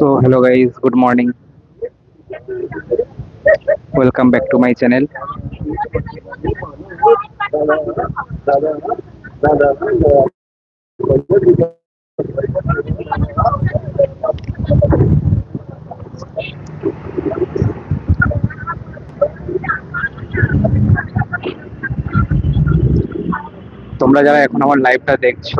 So hello guys, good morning. Welcome back to my channel. তোমরা যারা এখন আমার লাইভটা দেখছ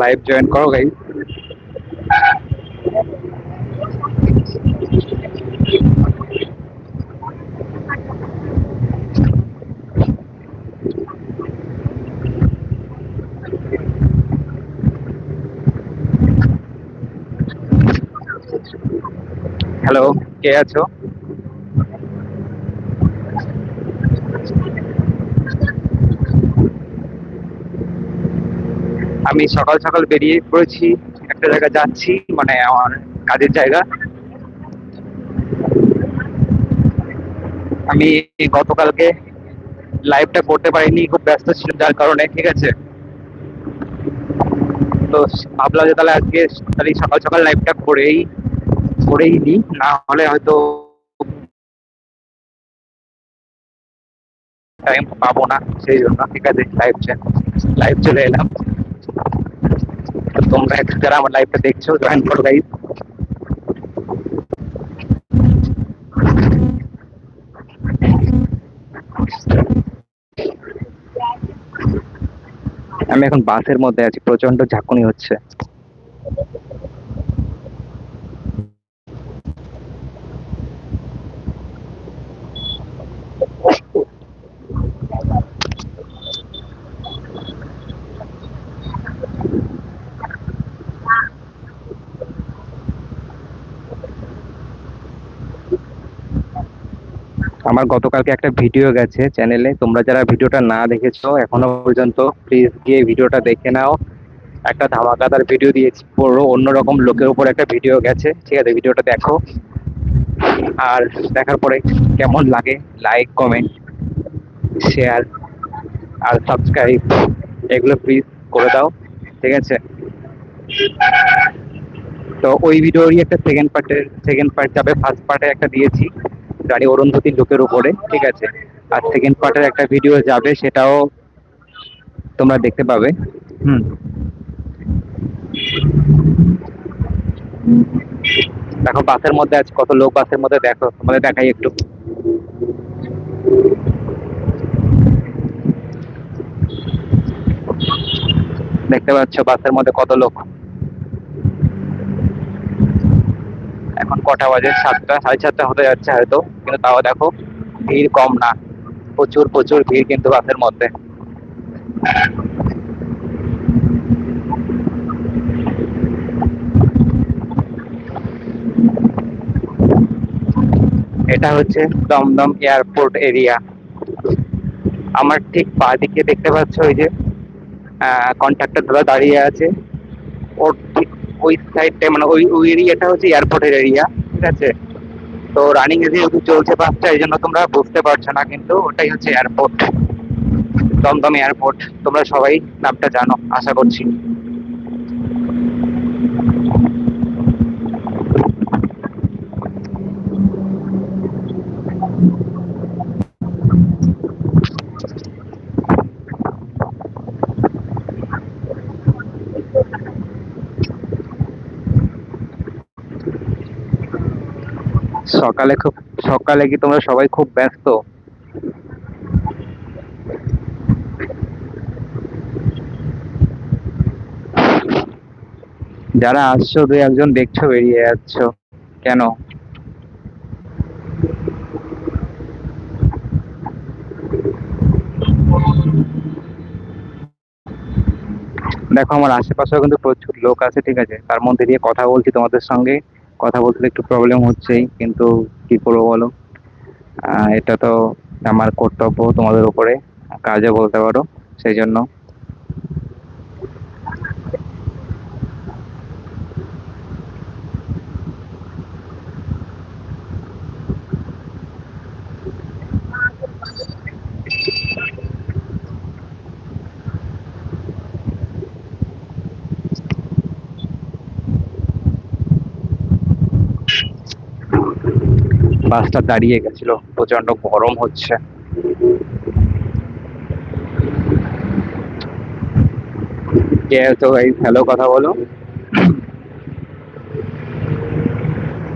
লাইভ জয়েন করো গাইস হ্যালো কে আছো? আমি সকাল সকাল বেরিয়ে পড়েছি। একটা জায়গায় যাচ্ছি মানে আমার কাজের জায়গা। আমি গতকালকে লাইভটা করতে পারিনি, খুব ব্যস্ত ছিল যার কারণে, ঠিক আছে? তো ভাবলাম যে তাহলে আজকে তাহলে সকাল সকাল লাইভটা করেই করেই দিই না হলে হয়তো টাইম পাবো না, সেই জন্য, ঠিক আছে লাইভ লাইভ চলে এলাম। তো তোমরা যারা আমার লাইভটা দেখছ জয়েন করো গাইজ আমি এখন বাসের মধ্যে আছি প্রচণ্ড ঝাঁকুনি হচ্ছে। আমার গতকালকে একটা ভিডিও গেছে চ্যানেলে। তোমরা যারা ভিডিওটা না দেখেছ, এখনও পর্যন্ত প্লিজ গিয়ে ভিডিওটা দেখে নাও। একটা ধামাকাদার ভিডিও দিয়েছি। পুরো অন্যরকম লোকের উপর একটা ভিডিও গেছে। ঠিক আছে, ভিডিওটা দেখো। আর দেখার পরে কেমন লাগে লাইক কমেন্ট শেয়ার আর সাবস্ক্রাইব এগুলো প্লিজ করে দাও। ঠিক আছে? তো ওই ভিডিওরই একটা সেকেন্ড পার্টের সেকেন্ড পার্ট যাবে। ফার্স্ট পার্টে একটা দিয়েছি। রানী অরুন্ধতির লোকের উপরে, ঠিক আছে? আর সেকেন্ড পার্টের একটা ভিডিও যাবে, সেটাও তোমরা দেখতে পাবে। হুম। দেখো, বাসের মধ্যে আছে কত লোক বাসের মধ্যে, দেখো, তোমাদের দেখাই একটু। দেখতে পাচ্ছ বাসের মধ্যে কত লোক। এখন কটা বাজে? সাতটা, সাড়ে সাতটা হতে যাচ্ছে হয়তো। কিন্তু তাও দেখো, ভিড় কম না। প্রচুর প্রচুর ভিড় কিন্তু বাসের মধ্যে। এটা হচ্ছে দমদম এয়ারপোর্ট এরিয়া। আমার ঠিক পা দিকে দেখতে পাচ্ছ ওই যে কন্ট্রাক্টর দাদা দাঁড়িয়ে আছে। ওর ঠিক ওই সাইডটা মানে ওই ওই এরিয়াটা হচ্ছে এয়ারপোর্টের এরিয়া, ঠিক আছে? তো রানিং এ যেহেতু চলছে বাসটা এই জন্য তোমরা বুঝতে পারছ না কিন্তু ওটাই হচ্ছে এয়ারপোর্ট দমদম এয়ারপোর্ট তোমরা সবাই নামটা জানো, আশা করছি। সকালে খুব, সকালে কি তোমরা সবাই খুব ব্যস্ত? যারা আসছো দুই একজন দেখছ বেরিয়ে যাচ্ছ। কেন? দেখো, আমার আশেপাশেও কিন্তু প্রচুর লোক আছে, ঠিক আছে? তার মধ্যে দিয়ে কথা বলছি তোমাদের সঙ্গে। কথা বলতে একটু প্রবলেম হচ্ছেই, কিন্তু কি করব বলো? এটা তো আমার কর্তব্য তোমাদের উপরে কাজে বলতে পারো, সেই জন্য। বাসটা দাঁড়িয়ে গেছিল। প্রচণ্ড গরম হচ্ছে। ভাই হ্যালো কথা বলো।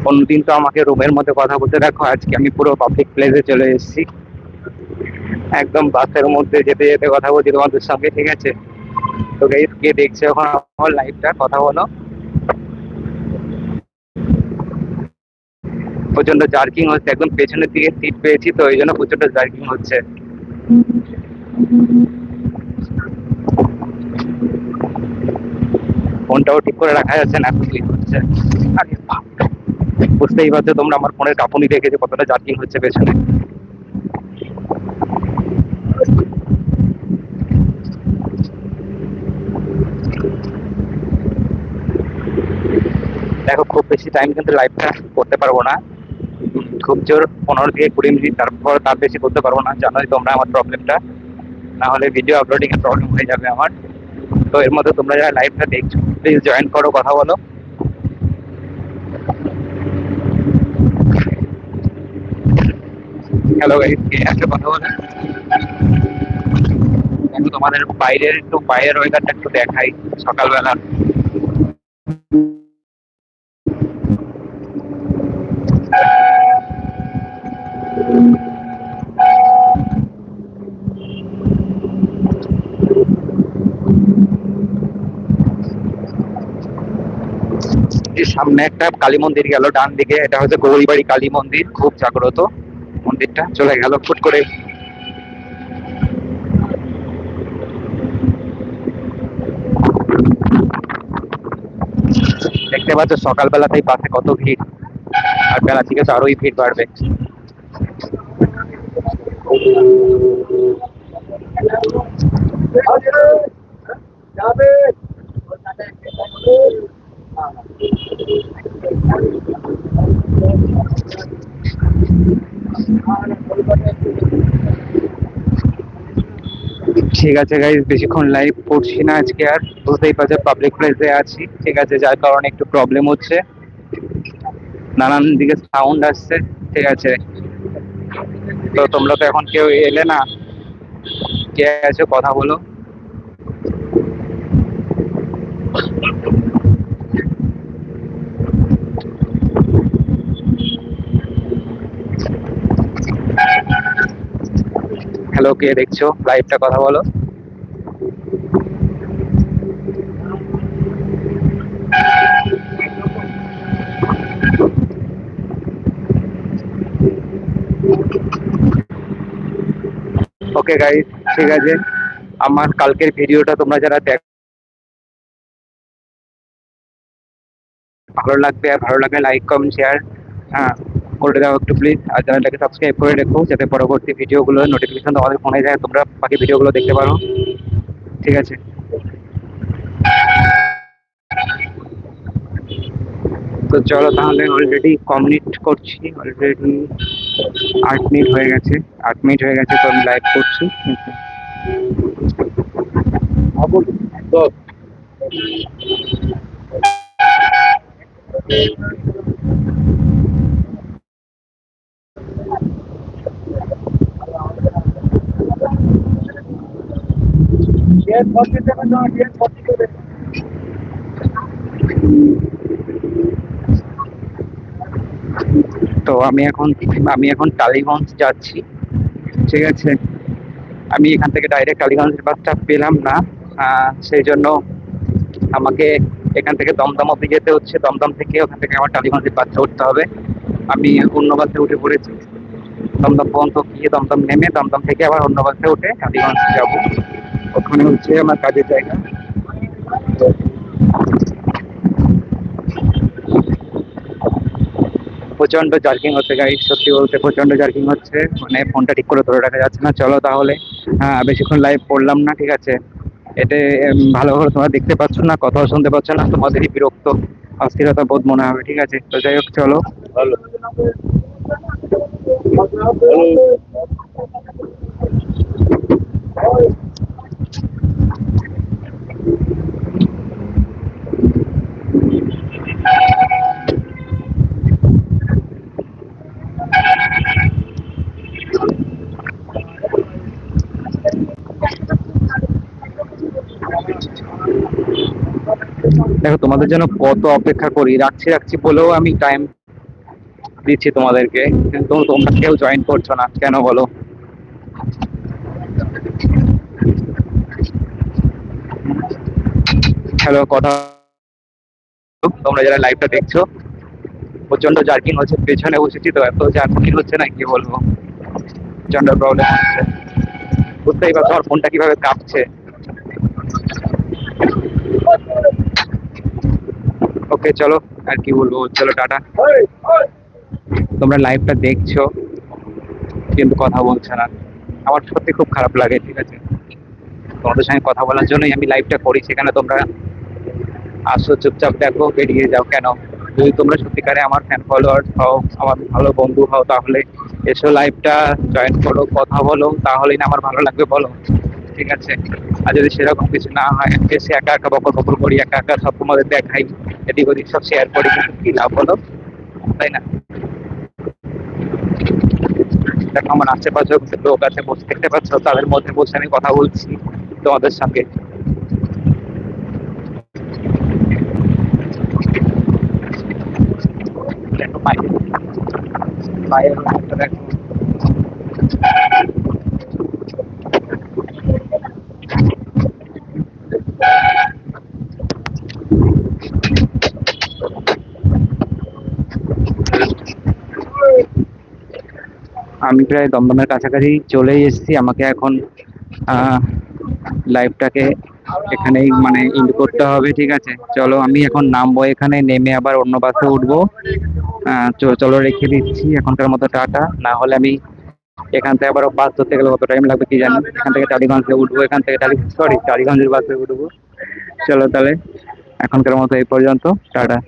অন্যদিন তো আমাকে রুমের মধ্যে কথা বলতে দেখো, আজকে আমি পুরো পাবলিক প্লেসে চলে এসেছি। একদম বাসের মধ্যে যেতে যেতে কথা বলছি, তোমাদের সঙ্গে, ঠিক আছে? তো গাইস কে দেখছে এখন আমার লাইভটা কথা বলো। প্রচণ্ড জার্কিং হচ্ছে, একদম পেছনের দিকে সিট পেয়েছি, তো এই জন্য প্রচণ্ড জার্কিং হচ্ছে। ফোনটাও ঠিক করে রাখা যাচ্ছে না স্লিপ হচ্ছে। বুঝতেই পারছ তোমরা আমার ফোনের কাঁপুনি দেখে যে কতটা জার্কিং হচ্ছে পেছনে। দেখো, খুব বেশি টাইম কিন্তু লাইভটা করতে পারব না। খুব জোর পনেরো থেকে কুড়ি মিনিট, তারপর তার বেশি করতে পারব না, জানোই তোমরা আমার প্রবলেমটা না হলে ভিডিও আপলোডিং এর প্রবলেম হয়ে যাবে আমার। তো এর মধ্যে তোমরা যারা লাইভটা দেখছ প্লিজ জয়েন করো, কথা বলো। হ্যালো গাইস কথা বলে? তোমাদের বাইরের একটু বাইরের ওয়েদারটা একটু দেখাই, সকালবেলা। সামনে একটা কালী মন্দির গেল, ডান দিকে। এটা হচ্ছে গৌরীবাড়ি কালী মন্দির, খুব জাগ্রত মন্দিরটা। চলে গেল, ফুট করে। দেখতে পাচ্ছ, সকালবেলাতেই বাসে কত ভিড়। আর বেলা থেকে তো আরোই ভিড় বাড়বে। ঠিক আছে গাইজ বেশিক্ষণ লাইভ করছি না আজকে আর। বুঝতেই পারছ পাবলিক প্লেসে আছি। ঠিক আছে, যার কারণে একটু প্রবলেম হচ্ছে। নানান দিকে সাউন্ড আসছে। ঠিক আছে তো তোমরা তো এখন কেউ এলে না। কে আছে কথা বলো। হ্যালো কে দেখছ? লাইভটা কথা বলো। ওকে গাইস ঠিক আছে। আমার কালকের ভিডিওটা তোমরা যারা দেখ ভালো লাগবে, আর ভালো লাগলে লাইক কমেন্ট শেয়ার হ্যাঁ করে দাও একটু প্লিজ আর চ্যানেলটাকে সাবস্ক্রাইব করে রেখো, যাতে পরবর্তী ভিডিওগুলো নোটিফিকেশন তোমাদের ফোনে যায়, তোমরা বাকি ভিডিওগুলো দেখতে পারো। ঠিক আছে। তো চলো তাহলে অলরেডি কমপ্লিট করছি অলরেডি আট মিনিট হয়ে গেছে আট মিনিট হয়ে গেছে তো আমি লাইভ করছি। তো আমি এখন আমি এখন টালিগঞ্জ যাচ্ছি। ঠিক আছে? আমি এখান থেকে ডাইরেক্ট টালিগঞ্জের বাসটা পেলাম না। সেই জন্য আমাকে এখান থেকে দমদম অব্দি যেতে হচ্ছে। দমদম থেকে ওখান থেকে আমার টালিগঞ্জের বাসটা উঠতে হবে। আমি অন্য বাসে উঠে পড়েছি। দমদম পর্যন্ত গিয়ে দমদম নেমে দমদম থেকে আবার অন্য বাসে উঠে টালিগঞ্জ যাব। ওখানে হচ্ছে আমার কাজের জায়গা। প্রচণ্ড জার্কিং হচ্ছে গাড়ি সত্যি বলতে প্রচণ্ড জার্কিং হচ্ছে। মানে ফোনটা ঠিক করে ধরে রাখা যাচ্ছে না। চলো তাহলে হ্যাঁ বেশিক্ষণ লাইভ করলাম না ঠিক আছে? এতে ভালোভাবে তোমরা দেখতে পাচ্ছ না কথাও শুনতে পাচ্ছ না তোমাদেরই বিরক্ত অস্থিরতা বোধ মনে হবে ঠিক আছে? তো যাই হোক চলো। ভালো। দেখো, তোমাদের জন্য কত অপেক্ষা করি। রাখছি রাখছি বলেও আমি টাইম দিচ্ছি তোমাদেরকে। কিন্তু তোমরা কেউ জয়েন করছ না, কেন বলো? হ্যালো কথা তোমরা যারা লাইভটা দেখছ প্রচণ্ড জার্কিং হচ্ছে, পেছনে বসেছি তো, এত জার্কিং হচ্ছে না, কি বলব? প্রচণ্ড প্রবলেম হচ্ছে। বুঝতেই পারছ আমার ফোনটা কীভাবে কাঁপছে? ওকে, চলো। আর কি বলব? চলো, টাটা। তোমরা লাইভটা দেখছ, কিন্তু কথা বলছো না। আমার সত্যি খুব খারাপ লাগে, ঠিক আছে? তোমাদের সঙ্গে কথা বলার জন্যই আমি লাইভটা করি, সেখানে তোমরা আসো, চুপচাপ দেখো, বেরিয়ে যাও কেন? যদি তোমরা সত্যিকারে আমার ফ্যান ফলোয়ার হও, আমার ভালো বন্ধু হও, তাহলে এসো লাইভটা জয়েন করো, কথা বলো, তাহলেই না আমার ভালো লাগবে, বলো। ঠিক আছে। আর যদি সেরকম কিছু না হয় এসে একা একা বকর বকর করি, একা একা সব তোমাদের দেখাই, এদিক ওদিক সব শেয়ার করি, কি লাভ বলো? তাই না? দেখো, আমার আশেপাশে লোক আছে, বসে দেখতে পাচ্ছ? তাদের মধ্যে বসে আমি কথা বলছি তোমাদের সঙ্গে। দেখো, বাইরে দেখো আমি প্রায় দমদমের কাছাকাছি চলেই এসেছি। আমাকে এখন লাইভটাকে এখানেই মানে ইন্ড করতে হবে, ঠিক আছে? চলো, আমি এখন নামবো এখানে, নেমে আবার অন্য বাসে উঠবো। চলো রেখে দিচ্ছি এখনকার মতো টাটা। না হলে আমি এখান থেকে আবার বাস ধরতে গেলে কত টাইম লাগবে কি জানি। এখান থেকে টালিগঞ্জে উঠবো, এখান থেকে টালি সরি টালিগঞ্জের বাসে উঠবো। চলো তাহলে, এখনকার মতো এই পর্যন্ত, টাটা।